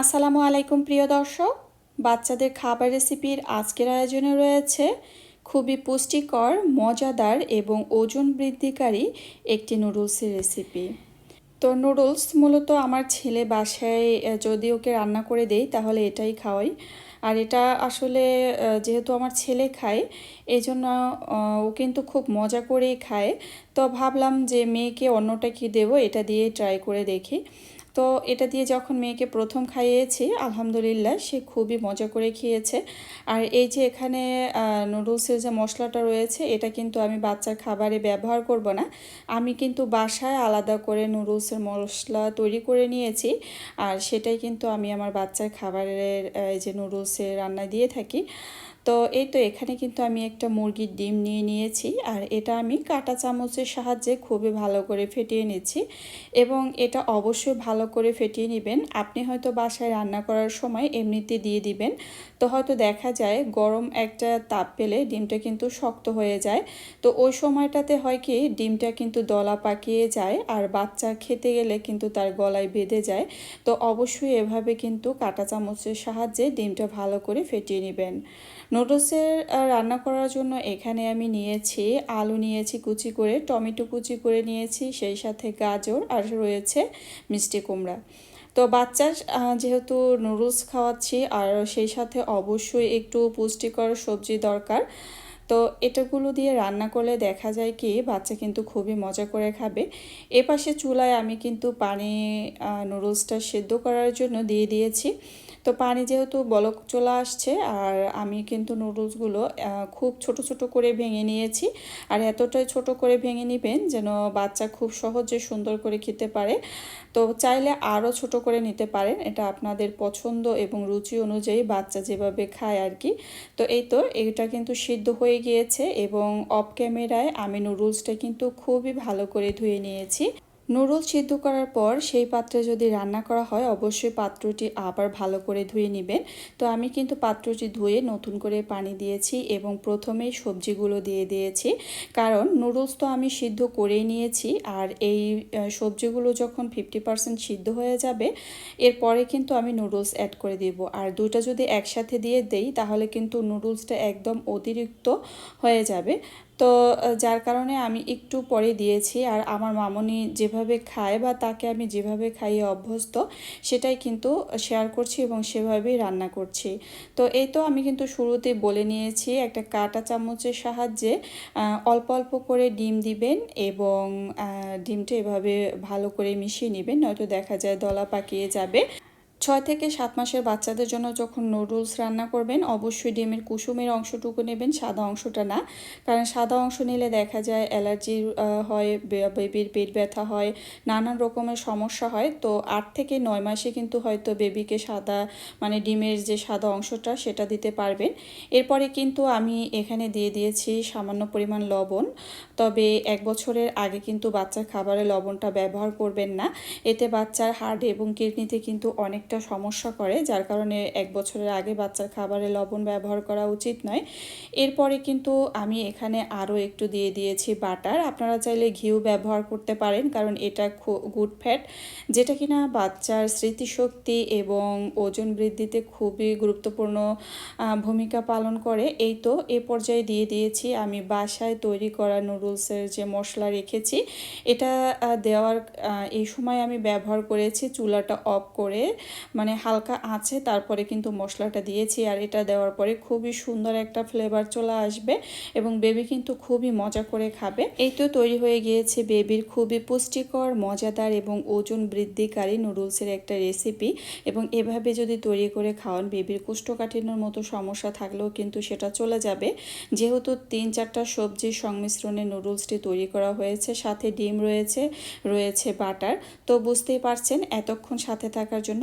আসসালামু আলাইকুম, প্রিয় দর্শক। বাচ্চাদের খাবার রেসিপির আজকের আয়োজনে রয়েছে খুবই পুষ্টিকর, মজাদার এবং ওজন বৃদ্ধিকারী একটি নুডলসের রেসিপি। তো নুডলস মূলত আমার ছেলে বাসায় যদি ওকে রান্না করে দেই তাহলে এটাই খাওয়াই। আর এটা আসলে যেহেতু আমার ছেলে খায় এই জন্য ও কিন্তু খুব মজা করেই খায়। তো ভাবলাম যে মেয়েকে অন্যটা কি দেবো, এটা দিয়ে ট্রাই করে দেখি। তো এটা দিয়ে যখন মেয়েকে প্রথম খাইয়েছি, আলহামদুলিল্লাহ সে খুবই মজা করে খেয়েছে। আর এই যে এখানে নুডলসের যে মশলাটা রয়েছে, এটা কিন্তু আমি বাচ্চার খাবারে ব্যবহার করব না। আমি কিন্তু বাসায় আলাদা করে নুডলসের মশলা তৈরি করে নিয়েছি। আর সেটাই কিন্তু আমি আমার বাচ্চার খাবারের যে নুডলসের রান্না দিয়ে থাকি। তো এই তো এখানে কিন্তু আমি একটা মুরগির ডিম নিয়ে নিয়েছি আর এটা আমি কাঁটা চামচের সাহায্যে খুবই ভালো করে ফেটিয়ে নিচ্ছি এবং এটা অবশ্যই ভালো করে ফেটিয়ে নেবেন। আপনি হয়তো বাসায় রান্না করার সময় এমনিতে দিয়ে দিবেন। তো হয়তো দেখা যায় গরম একটা তাপ পেলে ডিমটা কিন্তু শক্ত হয়ে যায়। তো ওই সময়টাতে হয় কি ডিমটা কিন্তু দলা পাকিয়ে যায় আর বাচ্চা খেতে গেলে কিন্তু তার গলায় বেঁধে যায়। তো অবশ্যই এভাবে কিন্তু কাটা চামচের সাহায্যে ডিমটা ভালো করে ফেটিয়ে নেবেন। নুডলসের রান্না করার জন্য এখানে আমি নিয়েছি আলু নিয়েছি কুচি করে, টমেটো কুচি করে নিয়েছি, সেই সাথে গাজর আর রয়েছে মিষ্টি কুমড়া। তো বাচ্চার যেহেতু নুডলস খাওয়াচ্ছি আর সেই সাথে অবশ্যই একটু পুষ্টিকর সবজি দরকার তো এটাগুলো দিয়ে রান্না করলে দেখা যায় কি, বাচ্চা কিন্তু খুবই মজা করে খাবে। এ পাশে চুলায় আমি কিন্তু পানি নুডলসটা সেদ্ধ করার জন্য দিয়ে দিয়েছি। তো পানি যেহেতু বলক চলে আসছে, আর আমি কিন্তু নুডলসগুলো খুব ছোট ছোট করে ভেঙে নিয়েছি। আর এতটাই ছোট করে ভেঙে নেবেন যেন বাচ্চা খুব সহজে সুন্দর করে খেতে পারে। তো চাইলে আরও ছোট করে নিতে পারেন, এটা আপনাদের পছন্দ এবং রুচি অনুযায়ী বাচ্চা যেভাবে খায় আর কি। তো এই তো, এটা কিন্তু সিদ্ধ হয়ে গিয়েছে এবং অফ ক্যামেরায় আমি নুডলসটা কিন্তু খুবই ভালো করে ধুয়ে নিয়েছি। নুডলস সিদ্ধ করার পর সেই পাত্রে যদি রান্না করা হয়, অবশ্যই পাত্রটি আবার ভালো করে ধুয়ে নেবেন। তো আমি কিন্তু পাত্রটি ধুয়ে নতুন করে পানি দিয়েছি এবং প্রথমেই সবজিগুলো দিয়ে দিয়েছি। কারণ নুডলস তো আমি সিদ্ধ করেই নিয়েছি আর এই সবজিগুলো যখন ফিফটি পার্সেন্ট সিদ্ধ হয়ে যাবে, এরপরে কিন্তু আমি নুডলস অ্যাড করে দিব। আর দুটা যদি একসাথে দিয়ে দেই, তাহলে কিন্তু নুডলসটা একদম অতিরিক্ত হয়ে যাবে। তো যার কারণে আমি একটু পরে দিয়েছি। আর আমার মামনি যেভাবে খায় বা তাকে আমি যেভাবে খাইয়ে অভ্যস্ত, সেটাই কিন্তু শেয়ার করছি এবং সেভাবেই রান্না করছি। তো, এই তো আমি কিন্তু শুরুতে বলে নিয়েছি, একটা কাঁটা চামচের সাহায্যে অল্প অল্প করে ডিম দিবেন এবং ডিমটা এভাবে ভালো করে মিশিয়ে নেবেন, নয়তো দেখা যায় দলা পাকিয়ে যাবে। ছয় থেকে সাত মাসের বাচ্চাদের জন্য যখন নুডলস রান্না করবেন, অবশ্যই ডিমের কুসুমের অংশটুকু নেবেন, সাদা অংশটা না। কারণ সাদা অংশ নিলে দেখা যায় অ্যালার্জি হয় বেবির পেট ব্যথা হয়, নানান রকমের সমস্যা হয়। তো আট থেকে নয় মাসে কিন্তু হয়তো বেবিকে সাদা মানে ডিমের যে সাদা অংশটা সেটা দিতে পারবেন। এরপরে কিন্তু আমি এখানে দিয়ে দিয়েছি সামান্য পরিমাণ লবণ। তবে এক বছরের আগে কিন্তু বাচ্চার খাবারে লবণটা ব্যবহার করবেন না। এতে বাচ্চার হার্ট এবং কিডনিতে কিন্তু অনেকটা সমস্যা করে, যার কারণে এক বছরের আগে বাচ্চার খাবারে লবণ ব্যবহার করা উচিত নয়। এরপরে কিন্তু আমি এখানে আরও একটু দিয়ে দিয়েছি বাটার। আপনারা চাইলে ঘিউ ব্যবহার করতে পারেন, কারণ এটা গুড ফ্যাট যেটা কিনা বাচ্চার স্মৃতিশক্তি এবং ওজন বৃদ্ধিতে খুবই গুরুত্বপূর্ণ ভূমিকা পালন করে। এই তো, এ পর্যায়ে দিয়ে দিয়েছি আমি বাসায় তৈরি করা নুডলসের যে মশলা রেখেছি, এটা দেওয়ার এই সময় আমি ব্যবহার করেছি চুলাটা অফ করে। মানে হালকা আছে, তারপরে কিন্তু মশলাটা দিয়েছি আর এটা দেওয়ার পরে খুবই সুন্দর একটা ফ্লেভার চলে আসবে এবং বেবি কিন্তু খুবই মজা করে খাবে। এই তো তৈরি হয়ে গিয়েছে বেবির খুবই পুষ্টিকর, মজাদার এবং ওজন বৃদ্ধিকারী নুডলসের একটা রেসিপি এবং এভাবে যদি তৈরি করে খাওয়ান বেবির কোষ্ঠকাঠিন্যর মতো সমস্যা থাকলেও কিন্তু সেটা চলে যাবে। যেহেতু তিন চারটা সবজির সংমিশ্রণে নুডলসটি তৈরি করা হয়েছে, সাথে ডিম রয়েছে রয়েছে বাটার তো বুঝতেই পারছেন এতক্ষণ সাথে থাকার জন্য